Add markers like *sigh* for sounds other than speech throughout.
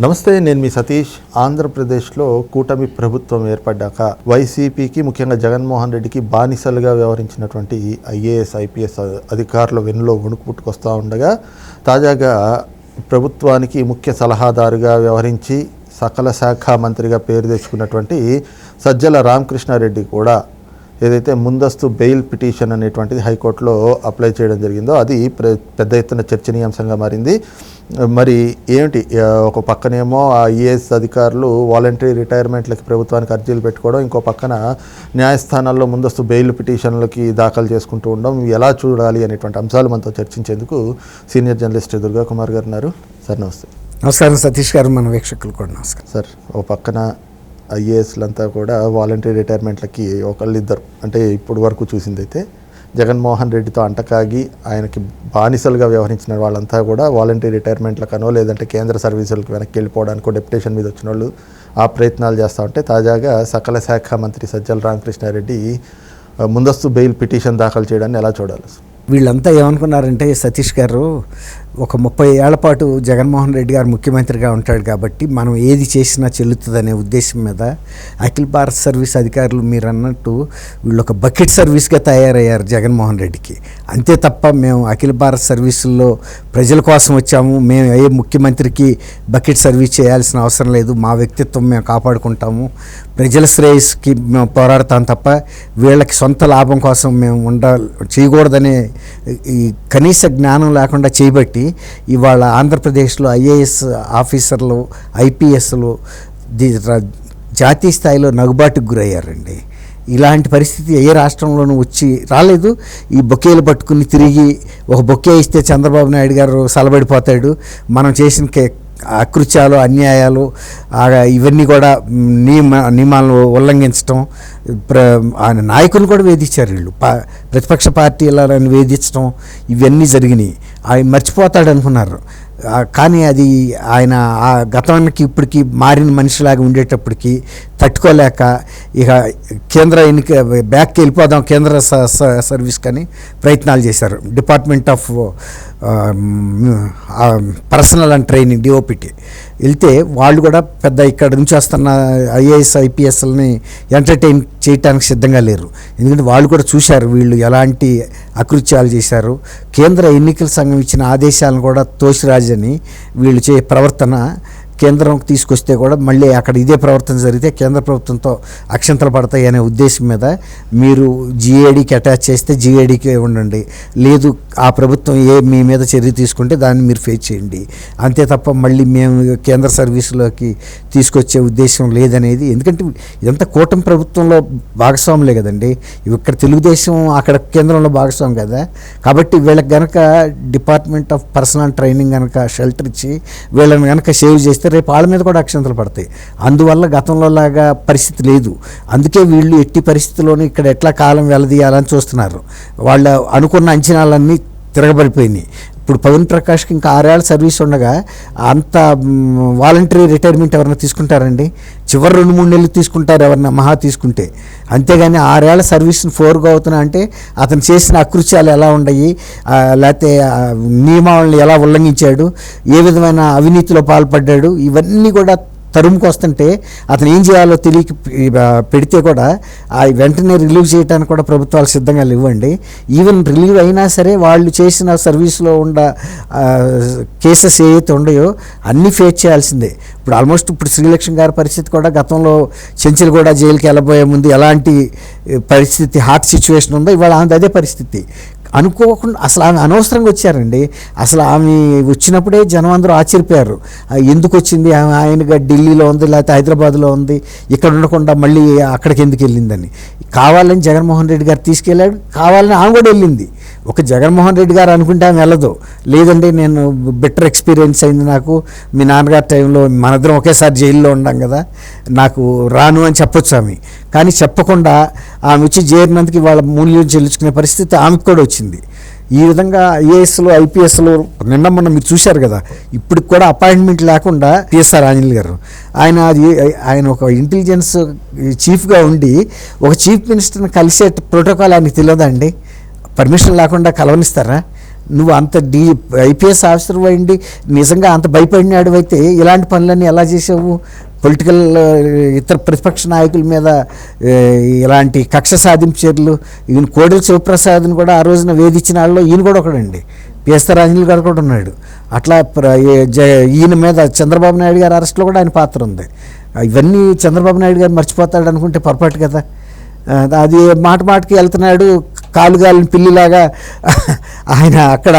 నమస్తే నేను మీ సతీష్. ఆంధ్రప్రదేశ్లో కూటమి ప్రభుత్వం ఏర్పడ్డాక వైసీపీకి ముఖ్యంగా జగన్మోహన్ రెడ్డికి బానిసలుగా వ్యవహరించినటువంటి ఐఏఎస్ ఐపీఎస్ అధికారుల వెన్నులో వణుకు పుట్టుకొస్తూ ఉండగా తాజాగా ప్రభుత్వానికి ముఖ్య సలహాదారుగా వ్యవహరించి సకల శాఖ మంత్రిగా పేరు తెచ్చుకున్నటువంటి సజ్జల రామకృష్ణారెడ్డి కూడా ఏదైతే ముందస్తు బెయిల్ పిటిషన్ అనేటువంటిది హైకోర్టులో అప్లై చేయడం జరిగిందో అది పెద్ద ఎత్తున చర్చనీయాంశంగా మారింది. మరి ఏమిటి ఒక పక్కనేమో ఆ ఐఏఎస్ అధికారులు వాలంటరీ రిటైర్మెంట్లకి ప్రభుత్వానికి అర్జీలు పెట్టుకోవడం ఇంకో పక్కన న్యాయస్థానాల్లో ముందస్తు బెయిల్ పిటిషన్లకి దాఖలు చేసుకుంటూ ఉండడం ఎలా చూడాలి అనేటువంటి అంశాలు మనతో చర్చించేందుకు సీనియర్ జర్నలిస్ట్ దుర్గా కుమార్ గారు ఉన్నారు. సార్ నమస్తే. నమస్కారం సతీష్ గారు మన వీక్షకులు కూడా నమస్కారం. సార్ ఓ పక్కన ఐఏఎస్లంతా కూడా వాలంటరీ రిటైర్మెంట్లకి ఒకళ్ళిద్దరు. అంటే ఇప్పుడు వరకు చూసిందైతే జగన్మోహన్ రెడ్డితో అంటకాగి ఆయనకి బానిసలుగా వ్యవహరించిన వాళ్ళంతా కూడా వాలంటీర్ రిటైర్మెంట్లకనో లేదంటే కేంద్ర సర్వీసులకు వెనక్కి వెళ్ళిపోవడానికో డెప్యుటేషన్ మీద వచ్చిన వాళ్ళు ఆ ప్రయత్నాలు చేస్తూ ఉంటే తాజాగా సకల శాఖ మంత్రి సజ్జల రామకృష్ణారెడ్డి ముందస్తు బెయిల్ పిటిషన్ దాఖలు చేయడాన్ని ఎలా చూడాలి? వీళ్ళంతా ఏమనుకున్నారంటే సతీష్ గారు ఒక ముప్పై ఏళ్ళ పాటు జగన్మోహన్ రెడ్డి గారు ముఖ్యమంత్రిగా ఉంటాడు కాబట్టి మనం ఏది చేసినా చెల్లుతుందనే ఉద్దేశం మీద అఖిల భారత్ సర్వీస్ అధికారులు మీరు అన్నట్టు వీళ్ళు ఒక బకెట్ సర్వీస్గా తయారయ్యారు జగన్మోహన్ రెడ్డికి. అంతే తప్ప మేము అఖిల భారత్ సర్వీసుల్లో ప్రజల కోసం వచ్చాము. మేము ఏ ముఖ్యమంత్రికి బకెట్ సర్వీస్ చేయాల్సిన అవసరం లేదు. మా వ్యక్తిత్వం మేము కాపాడుకుంటాము. ప్రజల శ్రేయస్కి మేము పోరాడతాం తప్ప వీళ్ళకి సొంత లాభం కోసం మేము ఉండ చేయకూడదనే ఈ కనీస జ్ఞానం లేకుండా చేయబట్టి ఇవాళ ఆంధ్రప్రదేశ్లో ఐఏఎస్ ఆఫీసర్లు ఐపీఎస్లు జాతీయ స్థాయిలో నగుబాటుకు గురయ్యారండి. ఇలాంటి పరిస్థితి ఏ రాష్ట్రంలోనూ వచ్చి రాలేదు. ఈ బొకేలు పట్టుకుని తిరిగి ఒక బొకే ఇస్తే చంద్రబాబు నాయుడు గారు సలబడిపోతాడు. మనం చేసిన అకృత్యాలు అన్యాయాలు ఇవన్నీ కూడా నియమ నియమాలను ఉల్లంఘించడం ప్ర ఆయన నాయకులు కూడా వేధించారు వీళ్ళు. పా ప్రతిపక్ష పార్టీలను వేధించడం ఇవన్నీ జరిగినాయి. ఆయన మర్చిపోతాడు అనుకున్నారు. కానీ అది ఆయన ఆ గతానికి ఇప్పటికి మారిన మనిషిలాగా ఉండేటప్పటికి తట్టుకోలేక ఇక కేంద్ర ఎన్నిక బ్యాక్కి వెళ్ళిపోదాం కేంద్ర స- స- సర్వీస్ కానీ ప్రయత్నాలు చేశారు. Department of personnel and training DOPT వెళ్తే వాళ్ళు కూడా పెద్ద ఇక్కడ నుంచి వస్తున్న ఐఏఎస్ ఐపీఎస్ని ఎంటర్టైన్ చేయడానికి సిద్ధంగా లేరు. ఎందుకంటే వాళ్ళు కూడా చూశారు వీళ్ళు ఎలాంటి అకృత్యాలు చేశారు. కేంద్ర ఎన్నికల సంఘం ఇచ్చిన ఆదేశాలను కూడా తోసిరాజని వీళ్ళు చే ప్రవర్తన కేంద్రంకి తీసుకొస్తే కూడా మళ్ళీ అక్కడ ఇదే ప్రవర్తన జరిగితే కేంద్ర ప్రభుత్వంతో అక్షంతలు పడతాయి అనే ఉద్దేశం మీద మీరు జిఏడికి అటాచ్ చేస్తే జిఏడికి ఉండండి. లేదు ఆ ప్రభుత్వం ఏ మీ మీద చర్య తీసుకుంటే దాన్ని మీరు ఫేస్ చేయండి. అంతే తప్ప మళ్ళీ మేము కేంద్ర సర్వీసులోకి తీసుకొచ్చే ఉద్దేశం లేదనేది. ఎందుకంటే ఇదంతా కూటమి ప్రభుత్వంలో భాగస్వాములే కదండి. ఇక్కడ తెలుగుదేశం అక్కడ కేంద్రంలో భాగస్వామి కదా. కాబట్టి వీళ్ళకి గనక డిపార్ట్మెంట్ ఆఫ్ పర్సనల్ ట్రైనింగ్ కనుక షెల్టర్ ఇచ్చి వీళ్ళని కనుక సేవ్ చేస్తే రేపు వాళ్ళ మీద కూడా అక్షంతలు పడతాయి. అందువల్ల గతంలో లాగా పరిస్థితి లేదు. అందుకే వీళ్ళు ఎట్టి పరిస్థితుల్లోనూ ఇక్కడ ఎట్లా కాలం వెలదీయాలని చూస్తున్నారు. వాళ్ళ అనుకున్న అంచనాలన్నీ తిరగబడిపోయినాయి. ఇప్పుడు పవన్ ప్రకాష్కి ఇంకా ఆరేళ్ళ సర్వీస్ ఉండగా అంత వాలంటరీ రిటైర్మెంట్ ఎవరైనా తీసుకుంటారండి? చివరి రెండు మూడు నెలలు తీసుకుంటారు ఎవరన్నా మహా తీసుకుంటే. అంతేగాని ఆరేళ్ళ సర్వీస్ని ఫోర్గా అవుతున్నా అంటే అతను చేసిన అకృత్యాలు ఎలా ఉండయి లేకపోతే నియమావళిని ఎలా ఉల్లంఘించాడు ఏ విధమైన అవినీతిలో పాల్పడ్డాడు ఇవన్నీ కూడా తరుముకు వస్తుంటే అతను ఏం చేయాలో తెలియక పెడితే కూడా ఆ వెంటనే రిలీవ్ చేయడానికి కూడా ప్రభుత్వాలు సిద్ధంగా లేవండి. ఈవెన్ రిలీవ్ అయినా సరే వాళ్ళు చేసిన సర్వీస్లో ఉన్న కేసెస్ ఏవైతే ఉన్నాయో అన్నీ ఫేస్ చేయాల్సిందే. ఇప్పుడు ఆల్మోస్ట్ ఇప్పుడు శ్రీలక్ష్మి గారి పరిస్థితి కూడా గతంలో చెంచులు కూడా జైలుకి వెళ్ళబోయే ముందు ఎలాంటి పరిస్థితి హార్ట్ సిచ్యువేషన్ ఉందో ఇవాళ ఆమెది అదే పరిస్థితి. అనుకోకుండా అసలు ఆమె అనవసరంగా వచ్చారండి. అసలు ఆమె వచ్చినప్పుడే జనం అందరూ ఆశ్చర్యపోయారు. ఎందుకు వచ్చింది? ఆమె ఆయనగా ఢిల్లీలో ఉంది లేకపోతే హైదరాబాద్లో ఉంది ఇక్కడ ఉండకుండా మళ్ళీ అక్కడికి ఎందుకు వెళ్ళిందని. కావాలని జగన్మోహన్ రెడ్డి గారు తీసుకెళ్ళాడు కావాలని ఆమె కూడా వెళ్ళింది. ఒక జగన్మోహన్ రెడ్డి గారు అనుకుంటే ఆమె వెళ్ళదు. లేదండి నేను బెటర్ ఎక్స్పీరియన్స్ అయింది నాకు. మీ నాన్నగారి టైంలో మనందరం ఒకేసారి జైల్లో ఉన్నాం కదా. నాకు రాను అని చెప్పొచ్చు ఆమె. కానీ చెప్పకుండా ఆమె వచ్చి చేరినందుకు వాళ్ళ మూల్యం చెల్లించుకునే పరిస్థితి ఆమెకు కూడా వచ్చింది. ఈ విధంగా ఐఏఎస్లు ఐపీఎస్లు నిన్న మొన్న మీరు చూశారు కదా. ఇప్పటికి కూడా అపాయింట్మెంట్ లేకుండా పిఎస్ఆర్ ఆంజనేయులు గారు. ఆయన అది ఆయన ఒక ఇంటెలిజెన్స్ చీఫ్గా ఉండి ఒక చీఫ్ మినిస్టర్ని కలిసే ప్రోటోకాల్ ఆయనకు తెలియదా అండి? పర్మిషన్ లేకుండా కలవనిస్తారా? నువ్వు అంత డీ ఐపీఎస్ ఆఫీసర్ అయింది నిజంగా అంత భయపడినాడు అయితే ఇలాంటి పనులన్నీ ఎలా చేసావు పొలిటికల్ ఇతర ప్రతిపక్ష నాయకుల మీద ఇలాంటి కక్ష సాధింపు చర్యలు ఈయన కోడెల శివప్రసాద్ని కూడా ఆ రోజున వేధించిన వాళ్ళు ఈయన కూడా ఒకడండి. పిఎస్తరాంజలి గారు కూడా ఉన్నాడు. అట్లా ప్ర- జ- ఈయన మీద చంద్రబాబు నాయుడు గారి అరెస్ట్లో కూడా ఆయన పాత్ర ఉంది. ఇవన్నీ చంద్రబాబు నాయుడు గారు మర్చిపోతాడు అనుకుంటే పొరపాటు కదా. అది మాట మాటకి వెళ్తున్నాడు కాలుగాలిన పిల్లిలాగా *laughs* ఆయన అక్కడ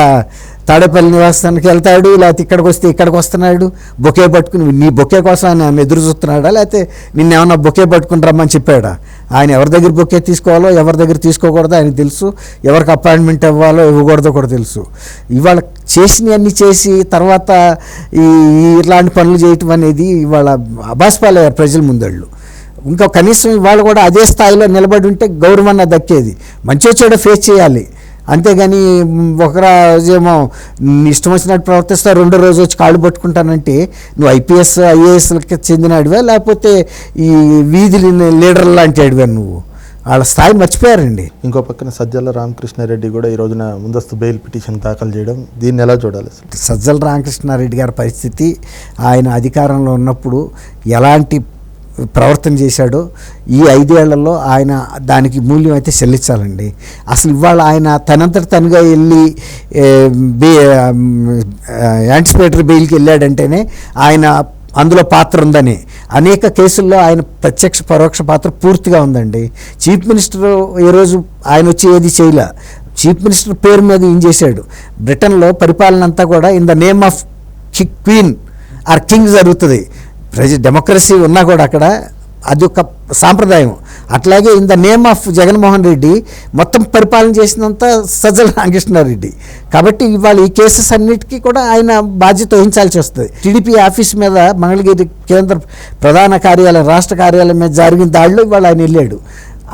తాడేపల్లి నివాసానికి వెళ్తాడు లేకపోతే ఇక్కడికి వస్తే ఇక్కడికి వస్తున్నాడు. బొకే పట్టుకుని నీ బొకే కోసం ఆయన ఆమె ఎదురు చూస్తున్నాడా లేకపోతే నిన్నేమన్నా బొకే పట్టుకుని రమ్మని చెప్పాడా? ఆయన ఎవరి దగ్గర బొకే తీసుకోవాలో ఎవరి దగ్గర తీసుకోకూడదో ఆయనకు తెలుసు. ఎవరికి అపాయింట్మెంట్ ఇవ్వాలో ఇవ్వకూడదో కూడా తెలుసు. ఇవాళ చేసినవన్నీ చేసి తర్వాత ఈ ఇలాంటి పనులు చేయటం అనేది ఇవాళ అభాస్పాలయ్యారు ప్రజల ముందళ్ళు. ఇంకా కనీసం ఇవాళ కూడా అదే స్థాయిలో నిలబడి ఉంటే గౌరవన్న దక్కేది. మంచి వచ్చాడో ఫేస్ చేయాలి. అంతేగాని మ్, ఒక రోజేమో నీ ఇష్టం వచ్చినట్టు ప్రవర్తిస్తా రెండో రోజు వచ్చి కాళ్ళు పట్టుకుంటానంటే నువ్వు ఐపీఎస్ ఐఏఎస్లకి చెందినాడివా లేకపోతే ఈ వీధి లీడర్ లాంటి వాడివా నువ్వు? వాళ్ళ స్థాయి మర్చిపోయారండి. ఇంకో పక్కన సజ్జల రామకృష్ణారెడ్డి కూడా ఈ రోజున ముందస్తు బెయిల్ పిటిషన్ దాఖలు చేయడం దీన్ని ఎలా చూడాలి? సజ్జల రామకృష్ణారెడ్డి గారి పరిస్థితి ఆయన అధికారంలో ఉన్నప్పుడు ఎలాంటి ప్రవర్తన చేశాడో ఈ ఐదేళ్ళలో ఆయన దానికి మూల్యం అయితే చెల్లించాలండి. అసలు ఇవాళ ఆయన తనంతట తనుగా వెళ్ళి బే యాంటిసిపేటరీ బెయిల్కి వెళ్ళాడంటేనే ఆయన అందులో పాత్ర ఉందని. అనేక కేసుల్లో ఆయన ప్రత్యక్ష పరోక్ష పాత్ర పూర్తిగా ఉందండి. చీఫ్ మినిస్టర్ ఏ రోజు ఆయన వచ్చి ఏది చేయలే? చీఫ్ మినిస్టర్ పేరు మీద ఏం చేశాడు? బ్రిటన్లో పరిపాలన అంతా కూడా in the name of queen or king జరుగుతుంది. ప్రజ డెమోక్రసీ ఉన్నా కూడా అక్కడ అది ఒక సాంప్రదాయం. అట్లాగే in the name of Jaganmohan Reddy మొత్తం పరిపాలన చేసినంత సజ్జల రామకృష్ణారెడ్డి కాబట్టి ఇవాళ ఈ కేసెస్ అన్నిటికీ కూడా ఆయన బాధ్యత వహించాల్సి వస్తుంది. టీడీపీ ఆఫీస్ మీద మంగళగిరి కేంద్ర ప్రధాన కార్యాలయం రాష్ట్ర కార్యాలయం మీద జరిగిన దాడిలో ఇవాళ ఆయన వెళ్ళాడు.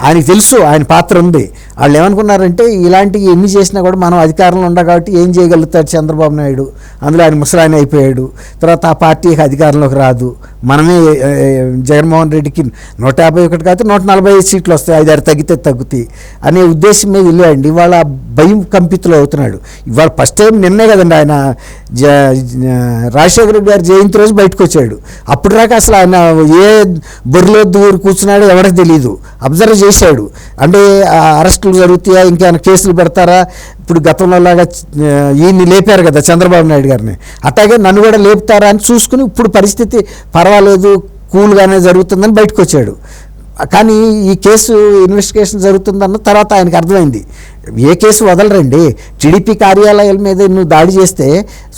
ఆయనకు తెలుసు ఆయన పాత్ర ఉంది. వాళ్ళు ఏమనుకున్నారంటే ఇలాంటివి ఎన్ని చేసినా కూడా మనం అధికారంలో ఉండ కాబట్టి ఏం చేయగలుగుతాడు చంద్రబాబు నాయుడు? అందులో ఆయన ముసలాయన అయిపోయాడు. తర్వాత ఆ పార్టీ అధికారంలోకి రాదు. మనమే జగన్మోహన్ రెడ్డికి నూట యాభై ఒకటి కాదు నూట నలభై ఐదు సీట్లు వస్తాయి. ఐదు ఆరు తగ్గితే తగ్గుతాయి. అనే ఉద్దేశం మీద వెళ్ళాడు ఇవాళ భయం కంపితులు అవుతున్నాడు. ఇవాళ ఫస్ట్ టైం నిన్నే కదండి ఆయన జ రాజశేఖర రెడ్డి గారి జయంతి రోజు బయటకు వచ్చాడు. అప్పుడు రాక అసలు ఆయన ఏ బొర్రలో దూరు కూర్చున్నాడో ఎవరికి తెలియదు అబ్జర్వ్ చేశాడు. అంటే ఆ అరెస్టులు జరుగుతాయా? ఇంకేమైనా కేసులు పెడతారా? ఇప్పుడు గతంలో లాగా ఈయన్ని లేపారు కదా చంద్రబాబు నాయుడు గారిని. అట్లాగే నన్ను కూడా లేపుతారా అని చూసుకుని ఇప్పుడు పరిస్థితి పర్వాలేదు కూల్గానే జరుగుతుందని బయటకు వచ్చాడు కానీ ఈ కేసు ఇన్వెస్టిగేషన్ జరుగుతుందన్న తర్వాత ఆయనకు అర్థమైంది. ఏ కేసు వదలరండి. టీడీపీ కార్యాలయాల మీద నువ్వు దాడి చేస్తే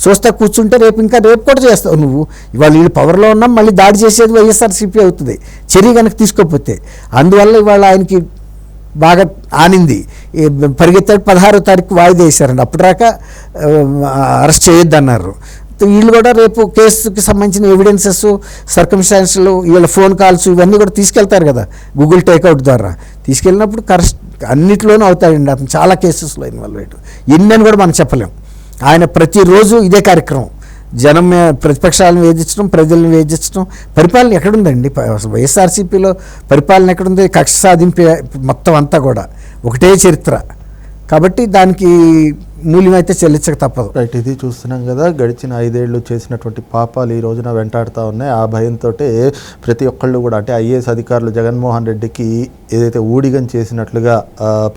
చూస్తా కూర్చుంటే రేపు ఇంకా రేపు కూడా చేస్తావు నువ్వు. ఇవాళ వీళ్ళు పవర్లో ఉన్నాం మళ్ళీ దాడి చేసేది వైఎస్ఆర్సీపీ అవుతుంది. చర్య కనుక తీసుకోకపోతే. అందువల్ల ఇవాళ ఆయనకి బాగా ఆనింది. పరిగెత్తాడు పదహారో తారీఖు వాయిదా వేశారండి. అప్పుడు అరెస్ట్ చేయొద్దన్నారు. వీళ్ళు కూడా రేపు కేసుకి సంబంధించిన ఎవిడెన్సెస్ సర్కమ్స్టాన్స్లు వీళ్ళ ఫోన్ కాల్స్ ఇవన్నీ కూడా తీసుకెళ్తారు కదా గూగుల్ టేక్అవుట్ ద్వారా. తీసుకెళ్ళినప్పుడు కరెక్ట్ అన్నిట్లోనూ అవుతాడండి అతను చాలా కేసెస్లో ఇన్వాల్వ్ అయ్యాడు ఎన్ని అని కూడా మనం చెప్పలేం. ఆయన ప్రతిరోజు ఇదే కార్యక్రమం. జనం ప్రతిపక్షాలను వేధించడం ప్రజలను వేధించడం. పరిపాలన ఎక్కడుందండి? అసలు వైఎస్ఆర్సీపీలో పరిపాలన ఎక్కడుంది? కక్ష సాధింపే మొత్తం అంతా కూడా. ఒకటే చరిత్ర. కాబట్టి దానికి మూల్యం అయితే చెల్లించక తప్పదు. రైట్ ఇది చూస్తున్నాం కదా గడిచిన ఐదేళ్ళు చేసినటువంటి పాపాలు ఈ రోజున వెంటాడుతూ ఉన్నాయి. ఆ భయంతో ప్రతి ఒక్కళ్ళు కూడా అంటే ఐఏఎస్ అధికారులు జగన్మోహన్ రెడ్డికి ఏదైతే ఊడిగం చేసినట్లుగా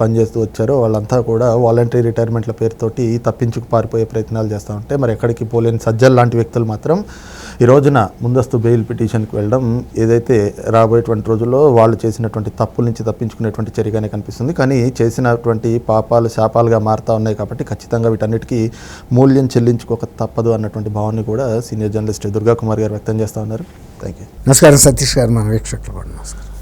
పనిచేస్తూ వచ్చారో వాళ్ళంతా కూడా వాలంటరీ రిటైర్మెంట్ల పేరుతోటి తప్పించుకు పారిపోయే ప్రయత్నాలు చేస్తూ ఉంటే మరి ఎక్కడికి పోలేని సజ్జల్ లాంటి వ్యక్తులు మాత్రం ఈ రోజున ముందస్తు బెయిల్ పిటిషన్కి వెళ్ళడం ఏదైతే రాబోయేటువంటి రోజుల్లో వాళ్ళు చేసినటువంటి తప్పుల నుంచి తప్పించుకునేటువంటి చర్యగానే కనిపిస్తుంది. కానీ చేసినటువంటి పాపాలు శాపాలుగా మారుతూ ఉన్నాయి కాబట్టి ఖచ్చితంగా వీటన్నిటికీ మూల్యం చెల్లించుకోక తప్పదు అన్నటువంటి భావాన్ని కూడా సీనియర్ జర్నలిస్ట్ దుర్గా కుమార్ గారు వ్యక్తం చేస్తూ ఉన్నారు. థ్యాంక్ యూ నమస్కారం సతీష్ గారు మన వీక్షకులు కూడా నమస్కారం.